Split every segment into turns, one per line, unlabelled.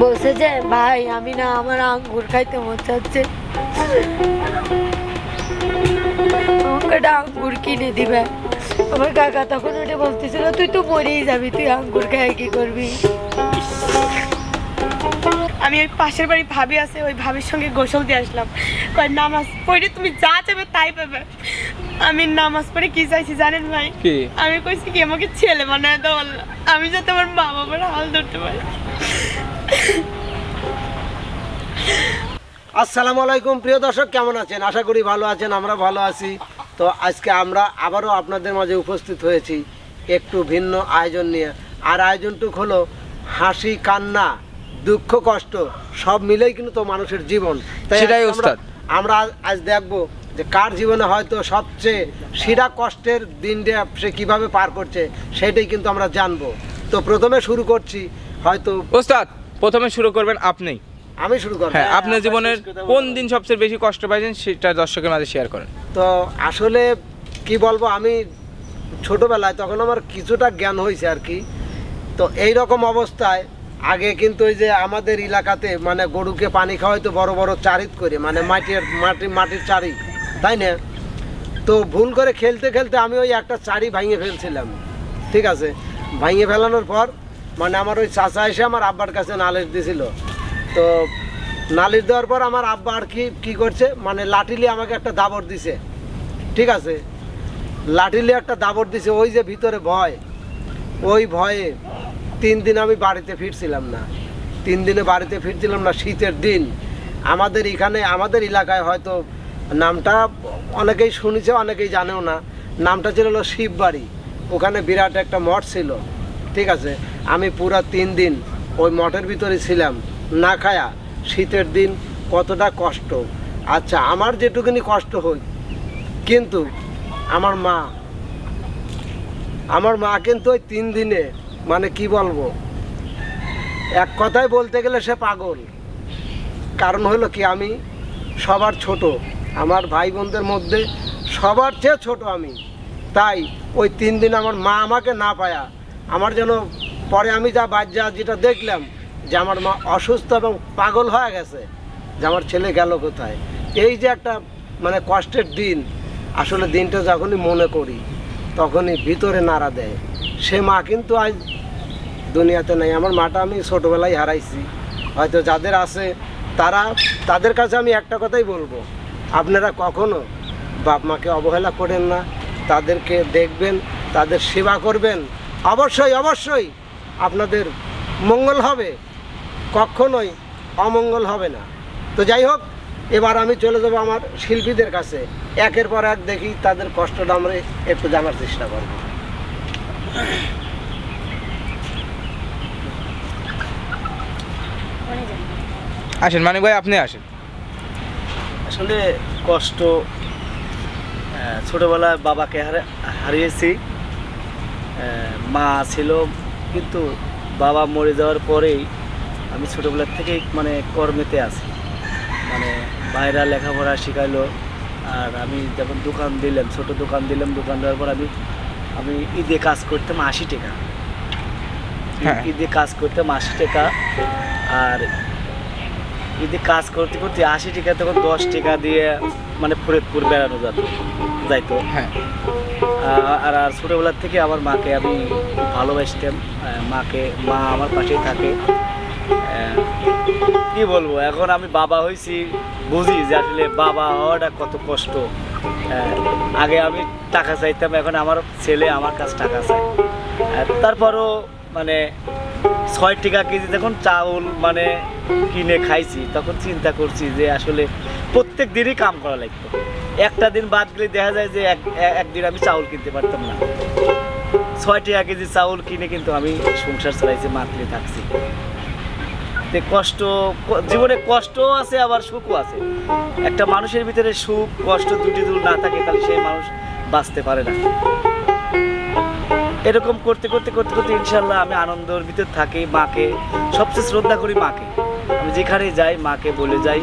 বলছে যে ভাই আমি না আমার আঙ্গুর খাইতে মন চাচ্ছে। আমাকে একটা আঙ্গুর কিনে দিবে। আমার কাকা তখন ওটা বলতেছিল তুই তো মরেই যাবি তুই আঙ্গুর খাই কি করবি?
আমি ওই পাশের বাড়ি ভাবি আছে ওই ভাবির সঙ্গে গোসল দিয়ে আসলাম। কয় নামাজ পড়ে তুমি যা চাইবে তাই পাবে। আমি নামাজ পড়ে কি চাইছি জানেন ভাই? আমি কইছি কি আমাকে ছেলে বানায় দাও। আমি যাতে আমার মা বাবার হাল ধরতে পারি।
আসসালামু আলাইকুম প্রিয় দর্শক কেমন আছেন? আশা করি ভালো আছেন আমরা ভালো আছি। তো আজকে আমরা আবারও আপনাদের মাঝে উপস্থিত হয়েছি একটু ভিন্ন আয়োজন নিয়ে। আর আয়োজনটুক হলো হাসি কান্না দুঃখ কষ্ট সব মিলেই কিন্তু তো মানুষের জীবন। তাই
সেটাই
আমরা-
ওস্তাদ।
আমরা আজ- দেখব যে কার জীবনে হয়তো সবচেয়ে শিরা কষ্টের দিনটা সে কীভাবে পার করছে সেটাই কিন্তু আমরা জানব। তো প্রথমে শুরু করছি হয়তো
ওস্তাদ প্রথমে শুরু করবেন আপনি।
আমি শুরু করব।
হ্যাঁ আপনার জীবনের কোন দিন সবচেয়ে বেশি কষ্ট পাইছেন সেটা দর্শকের মাঝে শেয়ার করেন।
তো আসলে কি বলব আমি ছোটবেলায় তখন আমার কিছুটা জ্ঞান হয়েছে আর কি। তো এই রকম অবস্থায় আগে কিন্তু ওই যে আমাদের এলাকাতে মানে গরুকে পানি খাওয়াইতো বড় বড় চারিত করে মানে মাটির মাটি মাটির চারি তাই না? তো ভুল করে খেলতে খেলতে আমি ওই একটা চারি ভাঙে ফেলছিলাম। ঠিক আছে? ভাঙে ফেলানোর পর মানে আমার ওই চাচা এসে আমার আব্বার কাছে নালিশ দিছিল। তো নালিশ দেওয়ার পর আমার আব্বা আর কি, কী করছে? মানে লাঠিলি আমাকে একটা দাবর দিছে। ঠিক আছে? লাঠিলি একটা দাবর দিছে, ওই যে ভিতরে ভয়। ওই ভয়ে তিন দিন আমি বাড়িতে ফিরছিলাম না। তিন দিনে বাড়িতে ফিরছিলাম না, শীতের দিন। আমাদের এখানে, আমাদের এলাকায় হয়তো নামটা অনেকেই শুনেছে, অনেকেই জানেও না। নামটা ছিল হলো শিববাড়ি। ওখানে বিরাট একটা মঠ ছিল। ঠিক আছে? আমি পুরা তিন দিন ওই মঠের ভিতরে ছিলাম। না খায়া শীতের দিন কতটা কষ্ট। আচ্ছা আমার যেটুকুনি কষ্ট হই কিন্তু আমার মা আমার মা কিন্তু ওই তিন দিনে মানে কি বলব, এক কথায় বলতে গেলে সে পাগল। কারণ হলো কি, আমি সবার ছোট, আমার ভাই বোনদের মধ্যে সবার চেয়ে ছোট আমি। তাই ওই তিন দিন আমার মা আমাকে না পায়া, আমার যেন পরে আমি যা বাজ্যা যেটা দেখলাম যে আমার মা অসুস্থ এবং পাগল হয়ে গেছে, যে আমার ছেলে গেল কোথায়? এই যে একটা মানে কষ্টের দিন, আসলে দিনটা যখনই মনে করি, তখনই ভিতরে নাড়া দেয়। সে মা কিন্তু আজ দুনিয়াতে নেই। আমার মাটা আমি ছোটোবেলায় হারাইছি। হয়তো যাদের আছে, তারা, তাদের কাছে আমি একটা কথাই বলব। আপনারা কখনো বাপ মাকে অবহেলা করেন না। তাদেরকে দেখবেন, তাদের সেবা করবেন। অবশ্যই অবশ্যই। আপনাদের মঙ্গল হবে কখনোই অমঙ্গল হবে না। তো যাই হোক এবার আমি চলে যাব আমার শিল্পীদের কাছে। একের পর এক দেখি তাদের কষ্টটা আমরা একটু জানার চেষ্টা করব।
আসেন মানিক ভাই আপনি আসেন।
আসলে কষ্ট ছোটবেলায় বাবাকে হারা- হারিয়েছি। মা ছিল কিন্তু বাবা মরে যাওয়ার পরেই আমি ছোটোবেলার থেকেই মানে কর্মেতে আছি। মানে বাইরা লেখাপড়া শিখাইলো আর আমি যখন দোকান দিলাম ছোট দোকান দিলাম দোকান দেওয়ার পর আমি আমি ঈদে কাজ করতাম আশি টাকা।
হ্যাঁ।
ঈদে কাজ করতাম আশি টাকা আর ঈদে কাজ করতে করতে আশি টাকা তখন দশ টাকা দিয়ে মানে ফরিদপুর বেড়ানো যেত যাইতো।
হ্যাঁ।
আর আর ছোটোবেলার থেকে আমার মাকে আমি ভালোবাসতাম। মাকে, মা আমার পাশেই থাকে। কি বলব, এখন আমি বাবা হয়েছি, বুঝি যে আসলে বাবা হওয়াটা কত কষ্ট। আগে আমি টাকা চাইতাম, এখন আমার ছেলে আমার কাছে টাকা আর তারপরও মানে ছয় টাকা কেজি যখন চাউল মানে কিনে খাইছি, তখন চিন্তা করছি যে আসলে প্রত্যেক দিনই কাম করা লাগতো একটা দিন বাদ গেলে দেখা যায় যে এক একদিন আমি চাউল কিনতে পারতাম না। ছয় টাকা কেজি চাউল কিনে কিন্তু আমি সংসার চালাইছি মাতলে থাকছি। কষ্ট জীবনে কষ্টও আছে, আবার সুখও আছে। একটা মানুষের ভিতরে সুখ, কষ্ট দুটি দূর না থাকে, তাহলে সেই মানুষ বাঁচতে পারে না। এরকম করতে করতে করতে করতে ইনশাল্লাহ আমি আনন্দের ভিতর থাকি, মাকে, সবচেয়ে শ্রদ্ধা করি মাকে। যেখানে যাই মাকে বলে যাই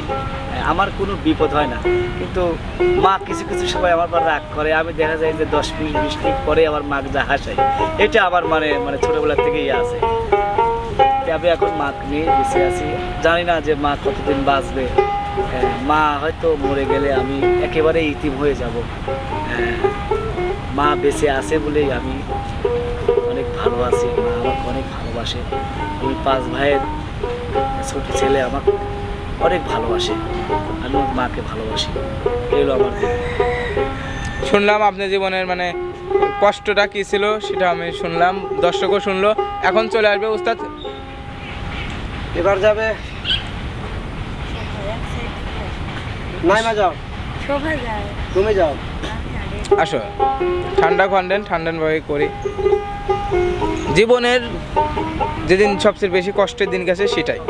আমার কোনো বিপদ হয় না। কিন্তু মা কিছু কিছু সময় আমার পর রাগ করে। আমি দেখা যায় যে দশ মিনিট বিশ মিনিট পরে আমার মাকে যা হাসাই। এটা আমার মানে মানে ছোটোবেলা থেকেই আছে। আমি এখন মাকে নিয়ে বেঁচে আছি। জানি না যে মা কতদিন বাঁচবে। মা হয়তো মরে গেলে আমি একেবারে ইতিম হয়ে যাব। আহ, মা বেঁচে আছে বলেই আমি অনেক ভালো আছি মা আমাকে অনেক ভালোবাসে। আমি পাঁচ ভাইয়ের ছোট ছেলে আমাকে অনেক ভালোবাসে আমি ওর মাকে ভালোবাসি। এগুলো আমার
শুনলাম আপনার জীবনের মানে কষ্টটা কি ছিল সেটা আমি শুনলাম দর্শকও শুনলো। এখন চলে আসবে উস্তাদ।
এবার যাবে। নাইমা যাও। তুমি যাও।
আসো। ঠান্ডা কন্টেন্ট ঠান্ডা ভাবে করি। জীবনের যেদিন সবচেয়ে বেশি কষ্টের দিন গেছে সেটাই।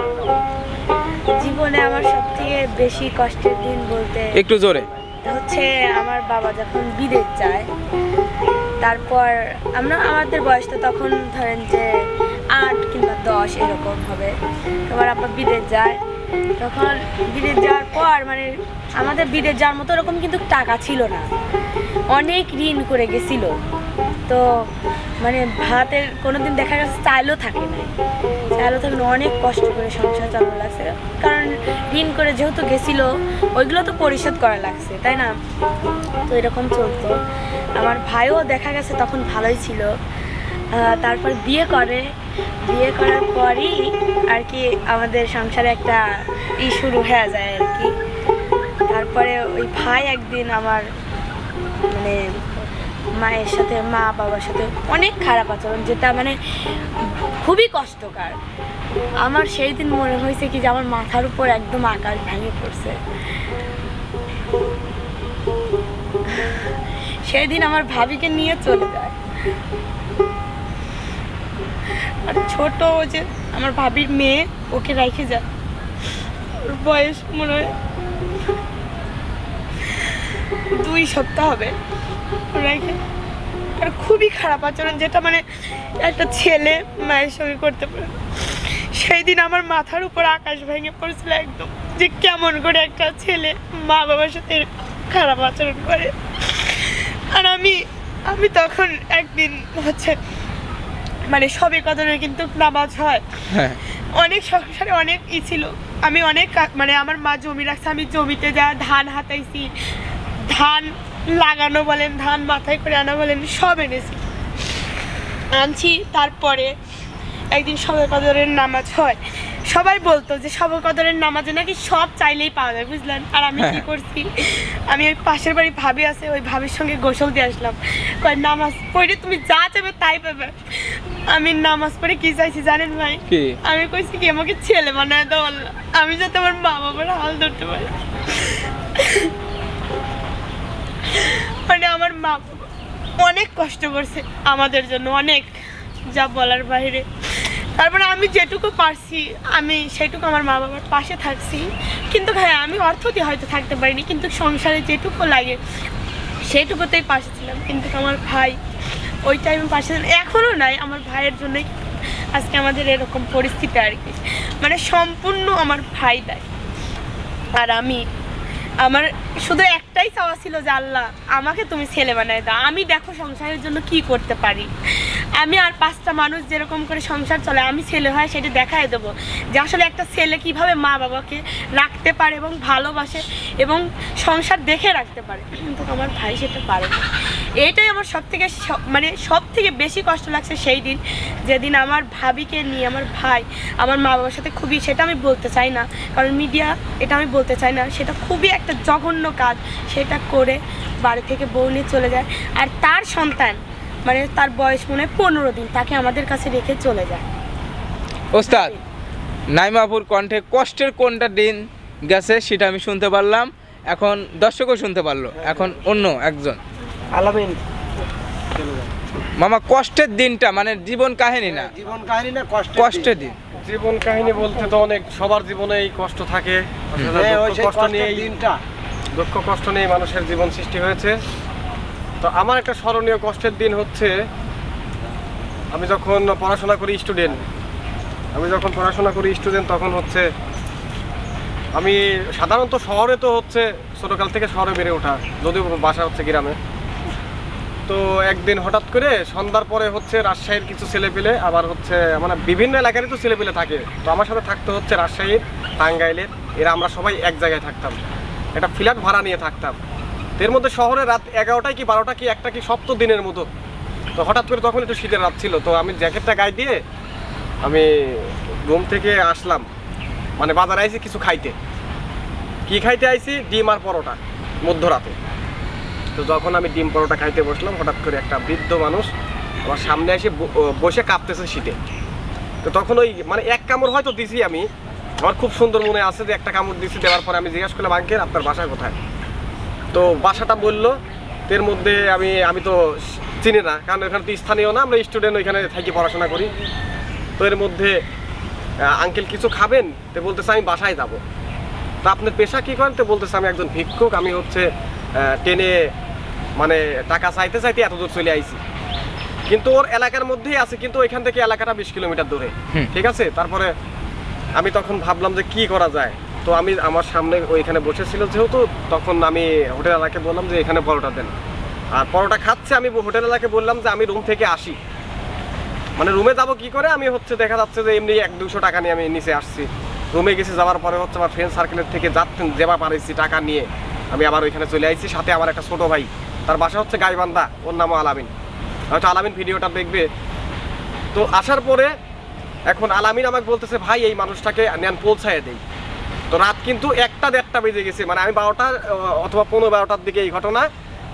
জীবনে আমার সব থেকে বেশি কষ্টের দিন বলতে
একটু জোরে।
হচ্ছে আমার বাবা যখন বিদেশ যায় তারপর আমরা আমাদের বয়স তো তখন ধরেন যে আট কিংবা দশ এরকম হবে। তোমার আব্বা বিদেশ যায় তখন বিদেশ যাওয়ার পর মানে আমাদের বিদেশ যাওয়ার মতো ওরকম কিন্তু টাকা ছিল না। অনেক ঋণ করে গেছিল। তো মানে ভাতের কোনোদিন দেখা গেছে চাইলেও থাকে না। চাইলেও থাকে না, অনেক কষ্ট করে সংসার চালানো লাগছে। কারণ ঋণ করে যেহেতু গেছিল, ওইগুলো তো পরিশোধ করা লাগছে, তাই না? তো এরকম চলতো। আমার ভাইও দেখা গেছে তখন ভালোই ছিল। তারপর বিয়ে করে। বিয়ে করার পরই আর কি আমাদের সংসারে একটা ই শুরু হয়ে যায় আর কি। তারপরে ওই ভাই একদিন আমার মানে মায়ের সাথে, মা বাবার সাথে অনেক খারাপ আচরণ, যেটা মানে খুবই কষ্টকর। আমার সেই দিন মনে হয়েছে কি যে আমার মাথার উপর একদম আকাশ ভেঙে পড়ছে। সেই দিন আমার ভাবিকে নিয়ে চলে যায়। আর ছোট ও যে আমার ভাবির মেয়ে, ওকে রেখে যায় ওর বয়স মনে হয় দুই সপ্তাহ হবে। রেখে আর খুবই খারাপ আচরণ, যেটা মানে একটা ছেলে মায়ের সঙ্গে করতে পারে। সেই দিন আমার মাথার উপর আকাশ ভেঙে পড়েছিল একদম। যে কেমন করে একটা ছেলে মা বাবার সাথে খারাপ আচরণ করে। আর আমি আমি তখন একদিন হচ্ছে মানে সবে কদরের কিন্তু নামাজ হয়।
হ্যাঁ।
অনেক সংসারে অনেক ই ছিল। আমি অনেক মানে আমার মা জমি রাখছে আমি জমিতে যা ধান হাতাইছি ধান লাগানো বলেন ধান মাথায় করে আনা বলেন সব এনেছি। আনছি তারপরে একদিন সবে কদরের নামাজ হয়। সবাই বলতো যে সবে কদরের নামাজে নাকি সব চাইলেই পাওয়া যায় বুঝলেন? আর আমি কি করছি? আমি ওই পাশের বাড়ি ভাবি আছে ওই ভাবির সঙ্গে গোসল দিয়ে আসলাম। কয় নামাজ পড়ে তুমি যা চাইবে তাই পাবে। আমি নামাজ পড়ে কি চাইছি জানেন ভাই? আমি কইছি কি আমাকে ছেলে বানায় দাও আল্লাহ। আমি যাতে আমার মা বাবার হাল ধরতে পারি। মানে আমার মা বাবা অনেক কষ্ট করছে আমাদের জন্য অনেক। যা বলার বাইরে। তারপরে আমি যেটুকু পারছি, আমি সেটুকু আমার মা বাবার পাশে থাকছি। কিন্তু হ্যাঁ আমি অর্থ দিয়ে হয়তো থাকতে পারিনি, কিন্তু সংসারে যেটুকু লাগে, সেটুকুতেই পাশে ছিলাম। কিন্তু আমার ভাই ওই টাইমে পাশে এখনও নাই, আমার ভাইয়ের জন্যই আজকে আমাদের এরকম পরিস্থিতি আর কি। মানে সম্পূর্ণ আমার ভাই দেয়। আর আমি, আমার শুধু একটাই চাওয়া ছিল যে, আল্লাহ, আমাকে তুমি ছেলে বানায় দাও। আমি দেখো সংসারের জন্য কি করতে পারি। আমি আর পাঁচটা মানুষ যেরকম করে সংসার চলে, আমি ছেলে হয় সেটা দেখাই দেবো যে, আসলে একটা ছেলে কীভাবে মা বাবাকে রাখতে পারে এবং ভালোবাসে এবং সংসার দেখে রাখতে পারে। কিন্তু আমার ভাই সেটা পারে না। এইটাই আমার সব থেকে মানে সব থেকে বেশি কষ্ট লাগছে সেই দিন। যেদিন আমার ভাবিকে নিয়ে আমার ভাই আমার মা বাবার সাথে খুবই, সেটা আমি বলতে চাই না। কারণ মিডিয়া, এটা আমি বলতে চাই না, সেটা খুবই একটা জঘন্য কাজ। সেটা করে বাড়ি থেকে বউ নিয়ে চলে যায়। আর তার সন্তান মানে তার বয়স মনে হয় পনেরো দিন তাকে আমাদের কাছে রেখে চলে যায়।
ওস্তাদ নাইমাপুর কণ্ঠে কষ্টের কোনটা দিন গেছে সেটা আমি শুনতে পারলাম। এখন দর্শকও শুনতে পারল এখন অন্য একজন।
আলামিন।
মামা কষ্টের দিনটা মানে জীবন কাহিনী না?
জীবন কাহিনী না কষ্ট
কষ্টের দিন।
জীবন কাহিনী বলতে তো অনেক সবার জীবনেই কষ্ট থাকে।
হ্যাঁ,
কষ্ট নিয়েই
দিনটা।
দুঃখ, কষ্ট নিয়ে মানুষের জীবন সৃষ্টি হয়েছে। তো আমার একটা স্মরণীয় কষ্টের দিন হচ্ছে, আমি যখন পড়াশোনা করি স্টুডেন্ট, আমি যখন পড়াশোনা করি স্টুডেন্ট তখন হচ্ছে, আমি সাধারণত শহরে তো হচ্ছে ছোটোকাল থেকে শহরে বেড়ে ওঠা, যদিও বাসা হচ্ছে গ্রামে। তো একদিন হঠাৎ করে সন্ধ্যার পরে হচ্ছে রাজশাহীর কিছু ছেলেপেলে, আবার হচ্ছে মানে বিভিন্ন এলাকারই তো ছেলেপেলে থাকে। তো আমার সাথে থাকতে হচ্ছে রাজশাহীর, টাঙ্গাইলের, এরা আমরা সবাই এক জায়গায় থাকতাম। একটা ফ্ল্যাট ভাড়া নিয়ে থাকতাম। এর মধ্যে শহরে রাত এগারোটায় কি বারোটা কি একটা কি সপ্ত দিনের মতো। তো হঠাৎ করে তখন একটু শীতের রাত ছিল, তো আমি জ্যাকেটটা গায়ে দিয়ে আমি রুম থেকে আসলাম। মানে বাজারে আইছি কিছু খাইতে। কি খাইতে আইছি? ডিম আর পরোটা, মধ্যরাতে। তো যখন আমি ডিম পরোটা খাইতে বসলাম, হঠাৎ করে একটা বৃদ্ধ মানুষ আমার সামনে এসে বসে কাঁপতেছে শীতে। তো তখন ওই মানে এক কামড় হয়তো দিছি আমি আমার খুব সুন্দর মনে আছে যে একটা কামড় দিছি দেওয়ার পরে আমি জিজ্ঞাসা করলাম আঙ্কেল আপনার বাসা কোথায়? তো বাসাটা বলল এর মধ্যে আমি আমি তো চিনি না কারণ এখানে তো স্থানীয় না আমরা স্টুডেন্ট ওইখানে থাকি পড়াশোনা করি। তো এর মধ্যে আঙ্কেল কিছু খাবেন? তো বলতেছে আমি বাসায় যাব। তা আপনার পেশা কী করেন? তো বলতেছে আমি একজন ভিক্ষুক আমি হচ্ছে টেনে মানে টাকা চাইতে চাইতে এত দূর চলে আইছি। কিন্তু ওর এলাকার মধ্যেই আছে কিন্তু ওইখান থেকে এলাকাটা বিশ কিলোমিটার দূরে। ঠিক আছে? তারপরে আমি তখন ভাবলাম যে কি করা যায়? তো আমি আমার সামনে ওইখানে বসেছিল যেহেতু, তখন আমি হোটেল এলাকে বললাম যে এখানে পরোটা দেন। আর পরোটা খাচ্ছে, আমি হোটেল এলাকে বললাম যে আমি রুম থেকে আসি। মানে রুমে যাব কি করে? আমি হচ্ছে দেখা যাচ্ছে যে এমনি এক দুশো টাকা নিয়ে আমি নিচে আসছি। রুমে গেছি, যাওয়ার পরে হচ্ছে আমার ফ্রেন্ড সার্কেলের থেকে যাচ্ছেন যেবা পারেছি টাকা নিয়ে। আমি আবার ওইখানে চলে আসছি সাথে আমার একটা ছোটো ভাই। তার বাসা হচ্ছে গাইবান্ধা, ওর নামও আলামিন। হয়তো আলামিন ভিডিওটা দেখবে। তো আসার পরে এখন আলামিন আমাকে বলতেছে, ভাই, এই মানুষটাকে নেন, পৌঁছায় দেই। তো রাত কিন্তু একটা দেড়টা বেজে গেছে। মানে আমি বারোটা অথবা পনেরো বারোটার দিকে এই ঘটনা।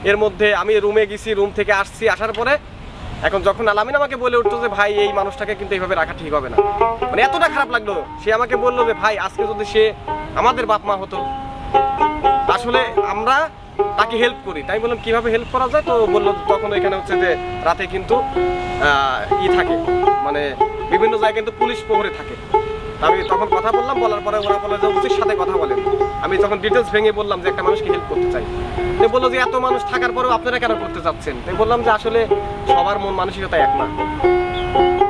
এর মধ্যে আমি রুমে গেছি, রুম থেকে আসছি, আসার পরে এখন যখন আলামিন আমাকে বলে উঠতো যে, ভাই, এই মানুষটাকে কিন্তু এইভাবে রাখা ঠিক হবে না। মানে এতটা খারাপ লাগল। সে আমাকে বলল যে, ভাই, আজকে যদি সে আমাদের বাপ মা হতো, আসলে আমরা তাকে হেল্প করি। তাই বললাম, কীভাবে হেল্প করা যায়? তো বলল, তখন এখানে হচ্ছে যে, রাতে কিন্তু ই থাকে। মানে বিভিন্ন জায়গায় কিন্তু পুলিশ প্রহরে থাকে। আমি তখন কথা বললাম, বলার পরে ওরা বলে যে উচিত সাথে কথা বলেন। আমি তখন ডিটেলস ভেঙে বললাম যে, একটা মানুষকে হেল্প করতে চাই। তো বলল যে, এত মানুষ থাকার পরেও আপনারা কেন করতে চাচ্ছেন তাই বললাম যে, আসলে সবার মন মানসিকতা এক না।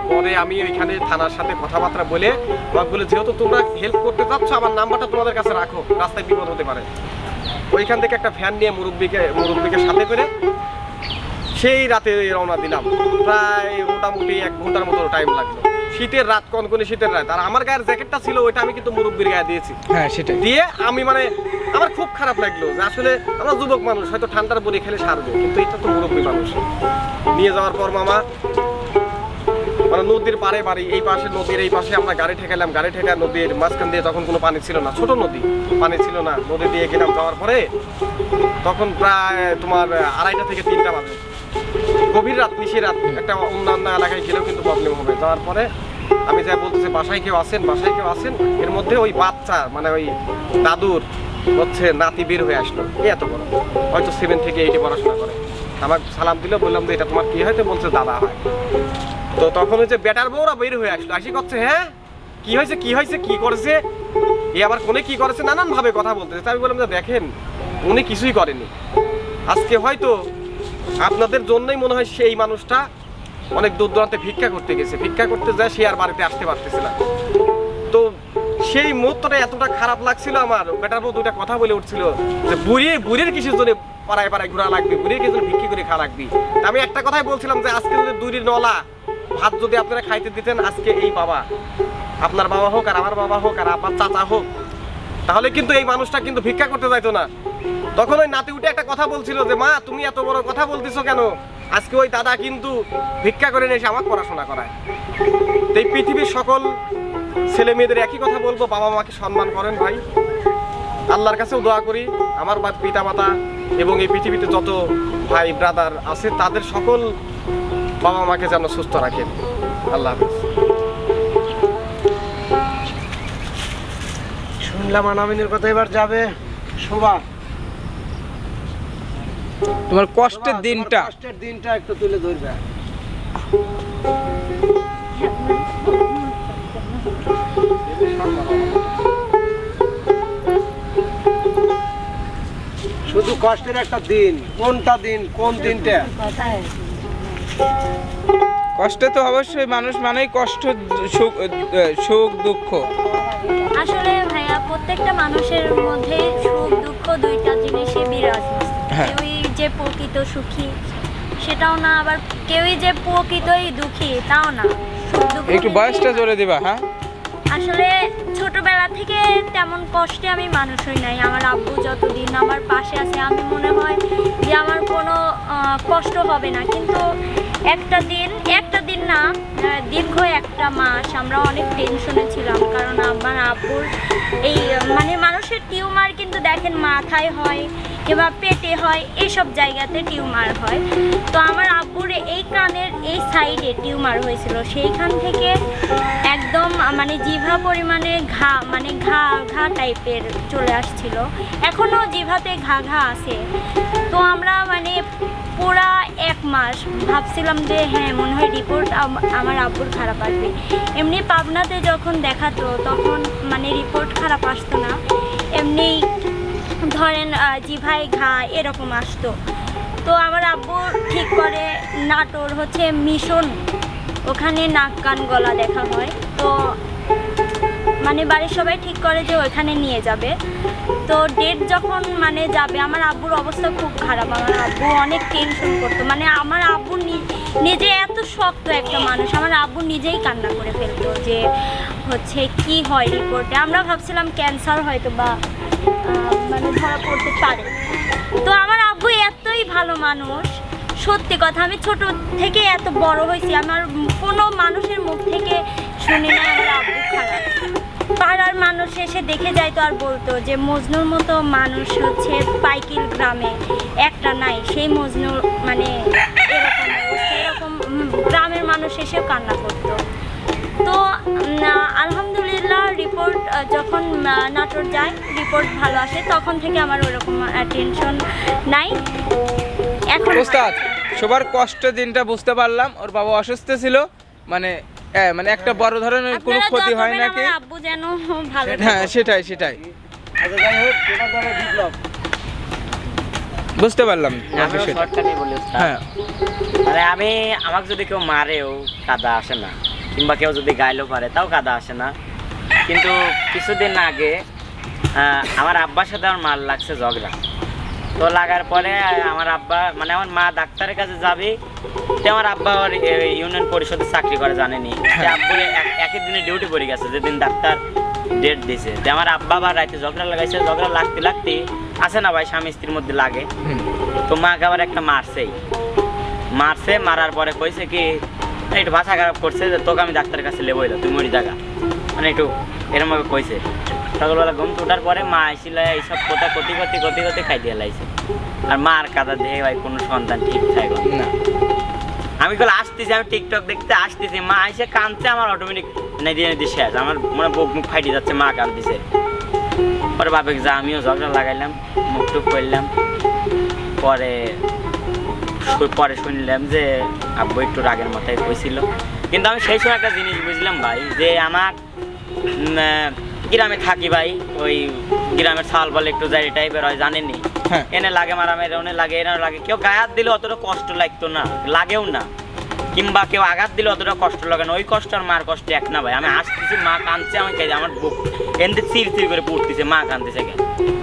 পরে আমি ওইখানে থানার সাথে কথাবার্তা বলে আমাকে বলে, যেহেতু তোমরা হেল্প করতে চাচ্ছ, আমার নাম্বারটা তোমাদের কাছে রাখো। রাস্তায় বিপদ হতে পারে। ওইখান থেকে একটা ফ্যান নিয়ে মুরব্বীকে মুরব্বীকে সাথে করে সেই রাতে রওনা দিলাম। প্রায় মোটামুটি এক ঘণ্টার মতো টাইম লাগল। শীতের রাত কনকনে শীতের রাত। আর আমার গায়ের জ্যাকেটটা ছিল ওইটা আমি কিন্তু মুরব্বীর গায়ে দিয়েছি।
হ্যাঁ সেটাই।
দিয়ে আমি মানে আমার খুব খারাপ লাগল যে আসলে আমরা যুবক মানুষ হয়তো ঠান্ডার বড়ি খেলে সারবে কিন্তু এটা তো মুরব্বী মানুষ। নিয়ে যাওয়ার পর মামা মানে নদীর পাড়ে বাড়ি, এই পাশে নদীর, এই পাশে আমরা গাড়ি ঠেকালাম গাড়ি ঠেকা নদীর মাঝখান দিয়ে তখন কোনো পানি ছিল না, ছোট নদী, পানি ছিল না, নদী দিয়ে গেলাম। যাওয়ার পরে তখন প্রায় তোমার আড়াইটা থেকে তিনটা বাজে। গভীর রাত, নিশি রাত, একটা অন্যান্য এলাকায় গেলেও কিন্তু প্রবলেম হবে। যাওয়ার পরে আমি যা বলতেছি, বাসায় কেউ আসেন বাসায় কেউ আসেন এর মধ্যে ওই বাচ্চা মানে ওই দাদুর হচ্ছে নাতি বের হয়ে আসলো। এই এত বড়। হয়তো সেভেন থেকে এইটে পড়াশোনা করে। আমাকে সালাম দিল, বললাম যে, এটা তোমার কি হয়? তো বলছে, দাদা হয়। তো তখন হচ্ছে বেটার বউরা বের হয়ে আসলো। আসি করছে হ্যাঁ? কি হয়েছে? কি হয়েছে? কি করেছে? এ আবার কোনে কি করেছে? নানান ভাবে কথা বলতেছে। আমি বললাম যে দেখেন, উনি কিছুই করেনি। আজকে হয়তো আপনাদের জন্যই মনে হয় সেই মানুষটা অনেক দূর দূরান্তে ভিক্ষা করতে গেছে। ভিক্ষা করতে যায়, সে আর বাড়িতে আসতে পারতেছে না। তো সেই মুহূর্তটা এতটা খারাপ লাগছিল আমার। বেটার বউ দুটা কথা বলে উঠছিল যে, বুড়ি, বুড়ির কিসের জন্য পাড়ায় পাড়ায় ঘোরা লাগবে, বুড়ির কিছু ভিক্ষি করে খাওয়া লাগবে। আমি একটা কথাই বলছিলাম যে, আজকে যদি দুইটির নলা ভাত যদি আপনারা খাইতে দিতেন, আজকে এই বাবা, আপনার বাবা হোক আর আমার বাবা হোক আর আপনার চাচা হোক, তাহলে কিন্তু এই মানুষটা কিন্তু ভিক্ষা করতে যাইতো না। তখন ওই নাতি উঠে একটা কথা বলছিল যে, মা, তুমি এত বড় কথা বলতেছো কেন? আজকে ওই দাদা কিন্তু ভিক্ষা করে এসে আমার পড়াশোনা করায়। এই পৃথিবীর সকল ছেলে মেয়েদের একই কথা বলব, বাবা মাকে সম্মান করেন ভাই। আল্লাহর কাছেও দোয়া করি, আমার পিতা মাতা এবং এই পৃথিবীতে যত ভাই ব্রাদার আছে, তাদের সকল বাবা মাকে যেন সুস্থ রাখেন আল্লাহ হাফিজ।
শুনলাম আনামিনের কথা এবার যাবে শোভা।
তোমার কষ্টের দিনটা।
কষ্টের দিনটা একটু তুলে ধরবে। শুধু কষ্টের একটা দিন। কোনটা দিন? কোন দিনটা?
কষ্টে তো অবশ্যই মানুষ মানেই কষ্ট সুখ সুখ দুঃখ।
আসলে ভাইয়া প্রত্যেকটা মানুষের মধ্যে সুখ দুঃখ দুইটা জিনিসই বিরাজ।
হ্যাঁ।
কেউই যে প্রকৃত সুখী সেটাও না আবার কেউই যে প্রকৃতই দুঃখী তাও না।
একটু বয়সটা জোরে দিবা হ্যাঁ?
আসলে ছোটবেলা থেকে তেমন কষ্টে আমি মানুষ হই নাই। আমার আব্বু যতদিন আমার পাশে আছে আমি মনে হয় যে আমার কোনো কষ্ট হবে না। কিন্তু একটা দিন একটা দিন না দীর্ঘ একটা মাস। আমরা অনেক টেনশনে ছিলাম, কারণ আমার আব্বুর এই মানে মানুষের টিউমার কিন্তু দেখেন মাথায় হয়, কিংবা পেটে হয় এইসব জায়গাতে টিউমার হয়। তো আমার আব্বুর এই কানের এই সাইডে টিউমার হয়েছিল। সেইখান থেকে একদম মানে জিভা পরিমাণে ঘা মানে ঘা ঘা টাইপের চলে আসছিল। এখনও জিভাতে ঘা ঘা আছে। তো আমরা মাস ভাবছিলাম যে হ্যাঁ মনে হয় রিপোর্ট আমার আব্বুর খারাপ আসবে। এমনি পাবনাতে যখন দেখাতো, তখন মানে রিপোর্ট খারাপ আসতো না। এমনি ধরেন জিভাই ঘা এরকম আসতো। তো আমার আব্বু ঠিক করে নাটোর হচ্ছে মিশন। ওখানে নাক কান গলা দেখা হয়। তো মানে বাড়ির সবাই ঠিক করে যে ওইখানে নিয়ে যাবে। তো ডেট যখন মানে যাবে, আমার আব্বুর অবস্থা খুব খারাপ। আমার আব্বু অনেক টেনশন করতো। মানে আমার আব্বু নিজে এত শক্ত একটা মানুষ। আমার আব্বু নিজেই কান্না করে ফেলতো যে হচ্ছে কি হয় রিপোর্টে আমরা ভাবছিলাম ক্যান্সার হয়তো বা মানে ধরা পড়তে পারে। তো আমার আব্বু এতই ভালো মানুষ, সত্যি কথা আমি ছোট থেকে এত বড় হয়েছি। আমার কোনো মানুষের মুখ থেকে শুনি না আমার আব্বু খারাপ। পাড়ার মানুষ এসে দেখে যায় তো আর বলতো যে মজনুর মতো মানুষ হচ্ছে পাইকিল গ্রামে। একটা নাই, সেই মজনুর মানে এরকম গ্রামের মানুষ এসেও কান্না করতো। তো আলহামদুলিল্লাহ রিপোর্ট যখন নাটোর যায় রিপোর্ট ভালো আসে, তখন থেকে আমার ওরকম টেনশন নাই। এখন
সবার কষ্টের দিনটা বুঝতে পারলাম, ওর বাবা অসুস্থ ছিল মানে হ্যাঁ, মানে একটা বড় ধরনের কোনো ক্ষতি হয় নাকি?
আব্বু যেন ভালো
হ্যাঁ সেটাই সেটাই।
আচ্ছা যাই হোক এটা ধরো বিপ্লব।
বুঝতে পারলাম। হ্যাঁ।
মানে আমি আমাকে যদি কেউ মারেও কাদা আসে না কিংবা কেউ যদি গাইলেও পারে তাও কাদা আসে না। কিন্তু কিছুদিন আগে আমার আব্বার সাথে আমার মার লাগছে ঝগড়া। তো লাগার পরে আমার আব্বা মানে আমার মা ডাক্তারের কাছে যাবে তো আমার আব্বা ইউনিয়ন পরিষদে চাকরি করে জানেনি। সে আব্বুর একই দিনে ডিউটি পড়ে গেছে যেদিন ডাক্তার ডেট দিছে তো আমার আব্বা আবার রাতে ঝগড়া লাগাইছে ঝগড়া লাগতে লাগতে আসে না ভাই স্বামী স্ত্রীর মধ্যে লাগে। তো মাকে আবার একটা মারছেই মারছে মারার পরে কইছে কি একটু ভাষা খারাপ করছে যে তোকে আমি ডাক্তারের কাছে লেবো এলো তুই মরি জায়গা মানে একটু এরম ভাবে কইছে। সকালবেলা ঘুম ওঠার পরে মা আইছিল এইসব কথা কতি কতি কতি কতি খাই দিয়ে লাইছে। আর মা আর কাদা দিয়ে ভাই কোনো সন্তান ঠিক থাকে না। আমি কল আসতেছি, আমি টিকটক দেখতে আসতেছি, মা এসে কাঁদছে, আমার অটোমেটিক নেদিয়ে নেদিয়ে শেষ। আমার মানে বুক মুখ ফাইটে যাচ্ছে, মা কাঁদতেছে। পরে বাপেক যা, আমিও ঝগড়া লাগাইলাম মুখ টুক করলাম। পরে পরে শুনলাম যে আব্বু একটু রাগের মাথায় কইছিল কিন্তু আমি সেই সময় একটা জিনিস বুঝলাম ভাই, যে আমার গ্রামে থাকি ভাই, ওই গ্রামের ছাল বলে একটু যাই টাইপের হয় জানেনি। এনে লাগে মারামের ওনে লাগে এনে লাগে। কেউ গায়াত দিলে অতটা কষ্ট লাগতো না লাগেও না। কিংবা কেউ আঘাত দিলে অতটা কষ্ট লাগে না। ওই কষ্ট আর মার কষ্ট এক না ভাই। আমি আসতেছি মা কাঁদছে আমি খাই আমার বুক এনতে চির চির করে পড়তেছে মা কাঁদতেছে কেন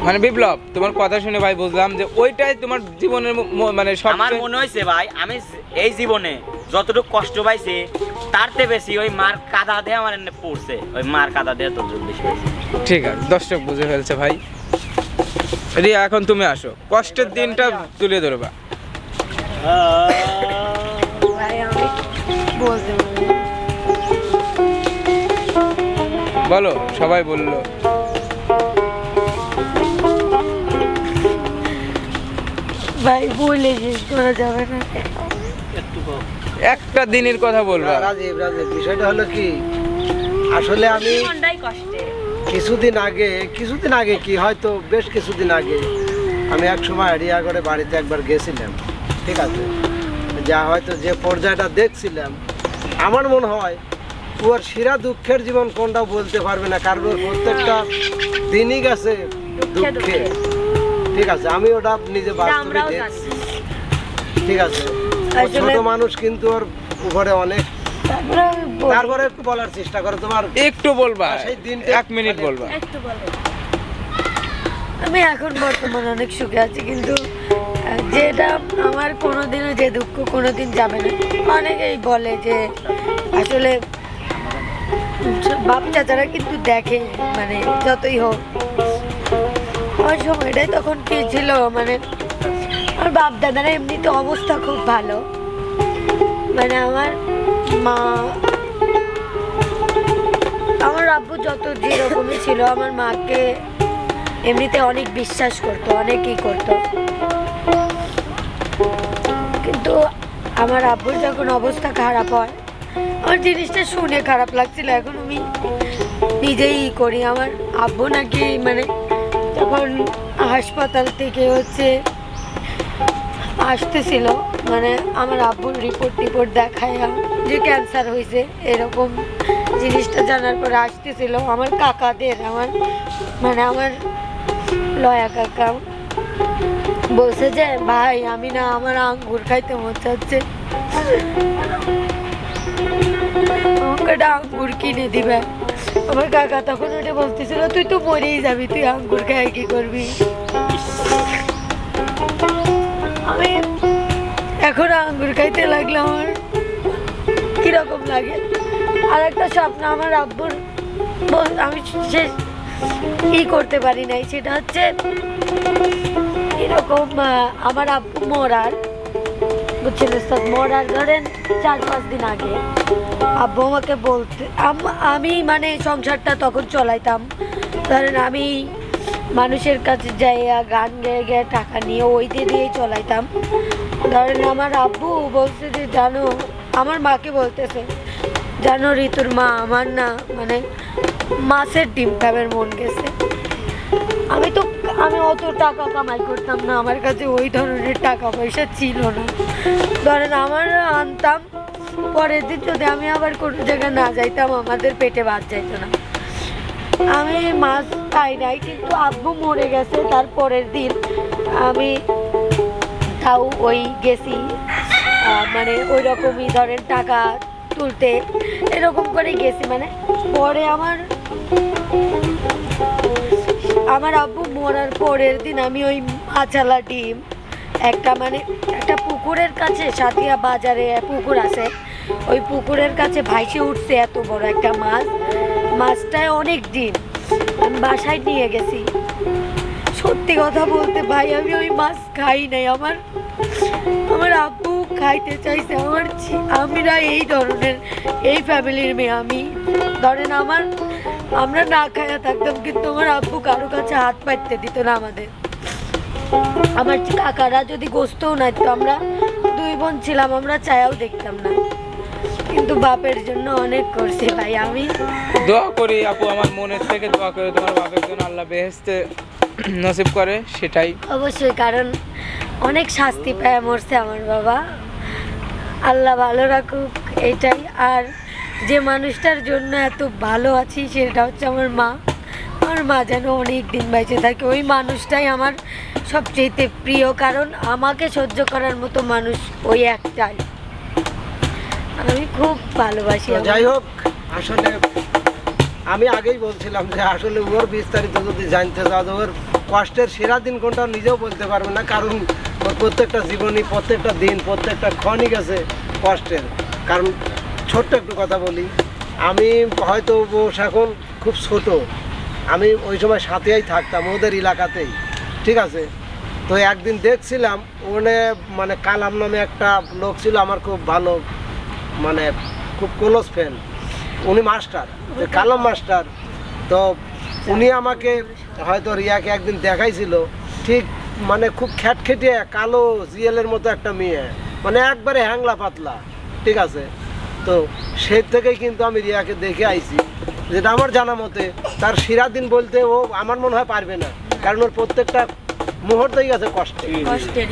মানে বিপ্লব তোমার কথা শুনে ভাই বুঝলাম যে ওইটাই তোমার জীবনের মানে
আমার মনে হয়েছে ভাই আমি এই জীবনে যতটুকু কষ্ট পাইছি তার চেয়ে বেশি ওই মার কাদা দিয়ে আমার এনে পড়ছে। ওই মার কাদা দিয়ে তোর বেশি
ঠিক আছে দর্শক বুঝে ফেলছে ভাই। রিয়া এখন তুমি আসো। কষ্টের দিনটা তুলে ধরবা। বলো সবাই বলল।
ভাই বলে শেষ করা যাবে না।
একটা দিনের কথা বলবা।
রাজীব রাজীব বিষয়টা হলো কি? আসলে আমি কিছুদিন আগে কিছুদিন আগে কি হয়তো বেশ কিছুদিন আগে আমি এক সময় করে বাড়িতে একবার গেছিলাম ঠিক আছে? যা হয়তো যে পর্যায়টা দেখছিলাম আমার মনে হয় ওর শিরা দুঃখের জীবন কোনটা বলতে পারবে না কারণ ওর প্রত্যেকটা দিনই গেছে দুঃখে। ঠিক আছে আমি ওটা নিজে বাস্তবে দেখছি। ঠিক আছে? ছোট মানুষ কিন্তু ওর উপরে অনেক
তারপরে আমি
একটু বলার চেষ্টা করো তোমার
একটু বলবা
সেই দিনটা-
এক মিনিট বলবা।
একটু বলো।
আমি এখন বর্তমানে অনেক সুখে আছি কিন্তু যেটা আমার কোনোদিনও যে দুঃখ কোনোদিন যাবে না। অনেকেই বলে যে আসলে বাপ চাচারা কিন্তু দেখে মানে যতই হোক। আমার সময়টাই তখন কি ছিল মানে আমার বাপ দাদারা এমনিতে অবস্থা খুব ভালো। মানে আমার মা আমার আব্বু যত যেরকমই ছিল, আমার মাকে এমনিতে অনেক বিশ্বাস করতো, অনেকই করতো। কিন্তু আমার আব্বুর যখন অবস্থা খারাপ হয়, আমার জিনিসটা শুনে খারাপ লাগছিল। এখন আমি নিজেই করি। আমার আব্বু নাকি মানে যখন হাসপাতাল থেকে হচ্ছে আসতেছিল মানে আমার আব্বুর রিপোর্ট টিপোর্ট দেখায় যে ক্যান্সার হয়েছে এরকম জিনিসটা জানার পরে আসতেছিল আমার কাকাদের, আমার মানে আমার লয়া কাকা। বলছে যে, ভাই, আমি না আমার আঙ্গুর খাইতে মন চাচ্ছে। একটা আঙ্গুর কিনে দিবে। আমার কাকা তখন ওটা বলতেছিল, তুই তো মরেই যাবি, তুই আঙ্গুর খাই কি করবি? আমি এখন আঙ্গুর খাইতে লাগলে আমার। কীরকম লাগে? আর একটা স্বপ্ন আমার আব্বুর আমি সে ই করতে পারি নাই, সেটা হচ্ছে এরকম আমার আব্বু মরার, বুঝছেন স্যার মরার ধরেন চার পাঁচ দিন আগে আব্বু আমাকে বলতে আমি মানে সংসারটা তখন চলাইতাম। ধরেন আমি মানুষের কাছে যাইয়া গান গেয়ে গেয়ে টাকা নিয়ে ওই দিয়ে দিয়েই চলাইতাম। ধরেন আমার আব্বু বলছে যে, জানো, আমার মাকে বলতেছে জানো ঋতুর মা আমার না মানে মাছের ডিম খাবার মন গেছে। আমি তো, আমি অত টাকা কামাই করতাম না, আমার কাছে ওই ধরনের টাকা পয়সা ছিল না। ধরেন আমার আনতাম, পরের দিন যদি আমি আবার কোনো জায়গায় না যাইতাম, আমাদের পেটে ভাত যাইতো না। আমি মাছ পাই নাই, কিন্তু আব্বু মরে গেছে, তার পরের দিন আমি তাও ওই গেছি। মানে ওই রকমই ধরেন টাকা তুলতে এরকম করে গেছি মানে পরে আমার আমার আব্বু মরার পরের দিন আমি ওই মাছালা ডিম, একটা মানে একটা পুকুরের কাছে সাথিয়া বাজারে পুকুর আছে, ওই পুকুরের কাছে ভাইসে উঠছে এত বড় একটা মাছ। মাছটায় অনেক ডিম, আমি বাসায় নিয়ে গেছি। সত্যি কথা বলতে ভাই, আমি ওই মাছ খাই নাই, আমার আমার আব্বু খাইতে চাইছে আমার আমরা এই ধরনের এই ফ্যামিলির মেয়ে আমি। ধরেন আমার আমরা না খাইয়া থাকতাম কিন্তু আমার আব্বু কারও কাছে হাত পাততে দিত না আমাদের। আমার কাকারা যদি গোস্তও না তো আমরা দুই বোন ছিলাম আমরা চায়াও দেখতাম না। কিন্তু বাপের জন্য অনেক করছি ভাই আমি
দোয়া করি আপু আমার মনের থেকে দোয়া করে তোমার বাপের জন্য আল্লাহ বেহেস্তে নসিব করে সেটাই।
অবশ্যই কারণ অনেক শাস্তি পায় মরছে আমার বাবা। আল্লাহ ভালো রাখুক এটাই। আর যে মানুষটার জন্য এত ভালো আছি সেটা হচ্ছে আমার মা। আমার মা যেন অনেক দিন বেঁচে থাকে। ওই মানুষটাই আমার সবচেয়ে প্রিয় কারণ আমাকে সহ্য করার মতো মানুষ ওই একটাই। আমি খুব ভালোবাসি
যাই হোক আসলে আমি আগেই বলছিলাম যে আসলে ওর বিস্তারিত যদি জানতে চাও তো ওর কষ্টের সেরা দিন কোনটা নিজেও বলতে পারবে না কারণ প্রত্যেকটা জীবনী প্রত্যেকটা দিন প্রত্যেকটা ক্ষণই গেছে কষ্টের। কারণ ছোট্ট একটু কথা বলি আমি হয়তো বস এখন খুব ছোট আমি ওই সময় সাথেই থাকতাম ওদের এলাকাতেই ঠিক আছে? তো একদিন দেখছিলাম ওনে মানে কালাম নামে একটা লোক ছিল আমার খুব ভালো মানে খুব ক্লোজ ফ্রেন্ড উনি মাস্টার কালাম মাস্টার তো উনি আমাকে হয়তো রিয়াকে একদিন দেখাইছিল। ঠিক মানে খুব খ্যাটখেটিয়ে কালো জিএলের মতো একটা মেয়ে। মানে একবারে হ্যাংলা পাতলা। ঠিক আছে? তো সেই থেকেই কিন্তু আমি রিয়াকে দেখে আইছি। যেটা আমার জানা মতে তার শিরা দিন বলতে ও আমার মনে হয় পারবে না। কারণ ওর প্রত্যেকটা মুহূর্তেই গেছে কষ্টে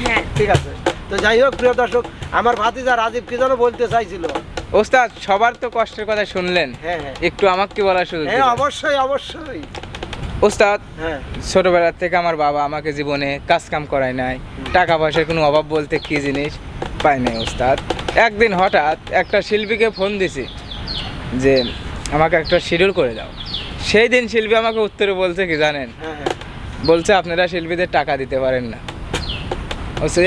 হ্যাঁ।
ঠিক আছে? তো যাই হোক প্রিয় দর্শক আমার ভাতিজা রাজীব কি যেন বলতে চাইছিল?
ওস্তাদ সবার তো কষ্টের কথা শুনলেন।
হ্যাঁ হ্যাঁ।
একটু আমাকে কি বলার সুযোগ
হ্যাঁ অবশ্যই অবশ্যই।
ওস্তাদ
হ্যাঁ।
ছোটবেলার থেকে আমার বাবা আমাকে জীবনে কাজ কাম করায় নাই। টাকা পয়সার কোনো অভাব বলতে কি জিনিস পাই নাই ওস্তাদ। একদিন হঠাৎ একটা শিল্পীকে ফোন দিছি যে আমাকে একটা শিডিউল করে দাও। সেই দিন শিল্পী আমাকে উত্তরে বলছে কি জানেন
হ্যাঁ হ্যাঁ।
বলছে আপনারা শিল্পীদের টাকা দিতে পারেন না?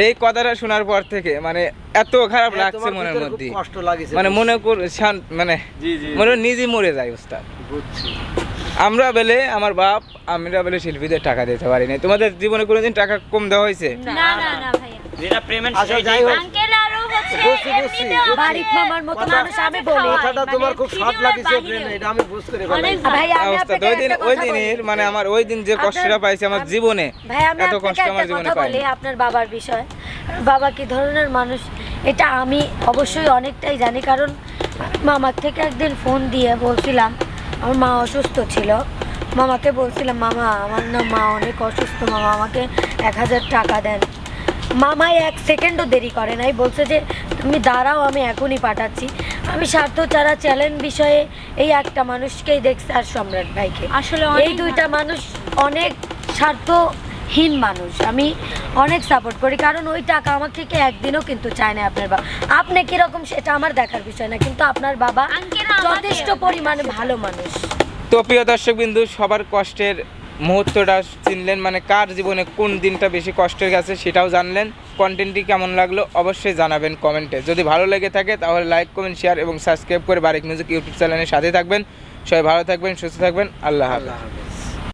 এই কথাটা শোনার পর থেকে মানে এত খারাপ লাগছে মনের মধ্যে। মানে মনে মানে মনে নিজে মরে যায় ওস্তাদ।
বুঝছি।
আমরা বেলে আমার বাপ আমরা বেলে শিল্পীদের টাকা দিতে পারি না তোমাদের জীবনে কোনোদিন টাকা কম দেওয়া হয়েছে?
না না না ভাইয়া।
যেটা পেমেন্ট
আচ্ছা যাই হোক।
আঙ্কেল আরও হচ্ছে
বুঝছি, বুঝছি,
এমনিতেও
বুঝছি।
বাড়ির মামার মতো মানুষ আমি বলি।
কথাটা
মানে
তোমার খুব শর্ট লাগিছে
বাহিরেও।
এটা আমি বুঝতে
অনেক
পারলাম
ভাই আমি
অবস্থা।
আপনাকে
ওই দিন ওই দিনের মানে আমার ওই দিন যে কষ্টটা পাইছি আমার জীবনে এত কষ্ট আমার জীবনে পাইনি।
আপনার বাবার বিষয়। বাবা কি ধরনের মানুষ? এটা আমি অবশ্যই অনেকটাই জানি কারণ মামার থেকে একদিন ফোন দিয়ে বলছিলাম আমার মা অসুস্থ ছিল। মামাকে বলছিলাম মামা আমার না মা অনেক অসুস্থ মামা আমাকে এক হাজার টাকা দেন। মামাই এক সেকেন্ডও দেরি করে নাই বলছে যে তুমি দাঁড়াও আমি এখনই পাঠাচ্ছি। আমি স্বার্থ ছাড়া চ্যালেঞ্জ বিষয়ে এই একটা মানুষকেই দেখছি আর সম্রাট ভাইকে।
আসলে
এই দুইটা মানুষ অনেক স্বার্থহীন মানুষ। আমি অনেক সাপোর্ট করি কারণ ওই টাকা আমার থেকে একদিনও কিন্তু চায় না আপনার বাবা আপনি কীরকম সেটা আমার দেখার বিষয় না কিন্তু আপনার বাবা যথেষ্ট পরিমাণে ভালো মানুষ।
তো প্রিয় দর্শক বিন্দু সবার কষ্টের মুহূর্তটা চিনলেন মানে কার জীবনে কোন দিনটা বেশি কষ্টের গেছে সেটাও জানলেন। কন্টেন্টটি কেমন লাগল অবশ্যই জানাবেন কমেন্টে। যদি ভালো লেগে থাকে তাহলে লাইক কমেন্ট শেয়ার এবং সাবস্ক্রাইব করে বারিক মিউজিক ইউটিউব চ্যানেলের সাথে থাকবেন। সবাই ভালো থাকবেন সুস্থ থাকবেন আল্লাহ
আল্লাহ হাফেজ।